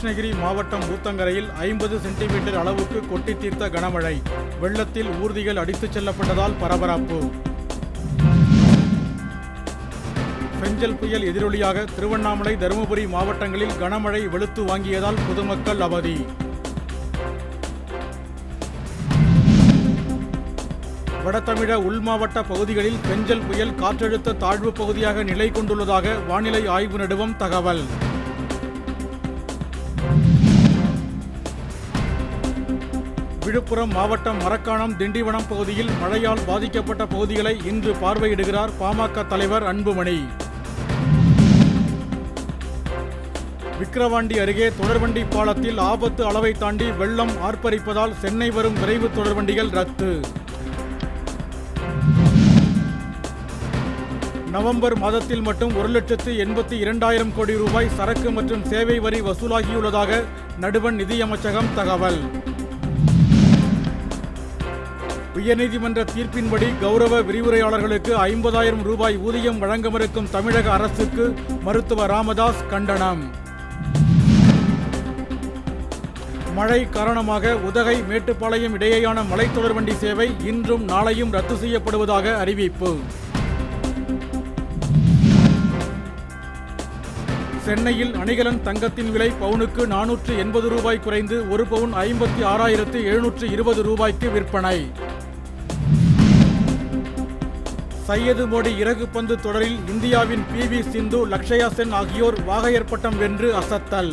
கிருஷ்ணகிரி மாவட்டம் ஊத்தங்கரையில் ஐம்பது சென்டிமீட்டர் அளவுக்கு கொட்டி தீர்த்த கனமழை. வெள்ளத்தில் ஊர்திகள் அடித்துச் செல்லப்பட்டதால் பரபரப்பு. பெஞ்சல் புயல் எதிரொலியாக திருவண்ணாமலை தருமபுரி மாவட்டங்களில் கனமழை வெளுத்து வாங்கியதால் பொதுமக்கள் அவதி. வடதமிழ உள்மாவட்ட பகுதிகளில் பெஞ்சல் புயல் காற்றழுத்த தாழ்வு பகுதியாக நிலை கொண்டுள்ளதாக வானிலை ஆய்வு நடுவம் தகவல். விழுப்புரம் மாவட்டம் மரக்காணம் திண்டிவனம் பகுதியில் மழையால் பாதிக்கப்பட்ட பகுதிகளை இன்று பார்வையிடுகிறார் பாமக தலைவர் அன்புமணி. விக்கிரவாண்டி அருகே தொடர்வண்டி பாலத்தில் ஆபத்து அளவை தாண்டி வெள்ளம் ஆர்ப்பரிப்பதால் சென்னை வரும் விரைவு தொடர்வண்டிகள் ரத்து. நவம்பர் மாதத்தில் மட்டும் ஒரு லட்சத்து எண்பத்தி இரண்டாயிரம் கோடி ரூபாய் சரக்கு மற்றும் சேவை வரி வசூலாகியுள்ளதாக நடுவண் நிதியமைச்சகம் தகவல். உயர்நீதிமன்ற தீர்ப்பின்படி கௌரவ விரிவுரையாளர்களுக்கு ஐம்பதாயிரம் ரூபாய் ஊதியம் வழங்கவிருக்கும் தமிழக அரசுக்கு மருத்துவர் ராமதாஸ் கண்டனம். மழை காரணமாக உதகை மேட்டுப்பாளையம் இடையேயான மலைத்தொடர்வண்டி சேவை இன்றும் நாளையும் ரத்து செய்யப்படுவதாக அறிவிப்பு. சென்னையில் அணிகலன் தங்கத்தின் விலை பவுனுக்கு நானூற்று எண்பது ரூபாய் குறைந்து ஒரு பவுன் ஐம்பத்தி ஆறாயிரத்து எழுநூற்று இருபது ரூபாய்க்கு விற்பனை. சையது மோடி இறகு பந்து தொடரில் இந்தியாவின் பி வி சிந்து லக்ஷயா சென் ஆகியோர் வாகையர் பட்டம் வென்று அசத்தல்.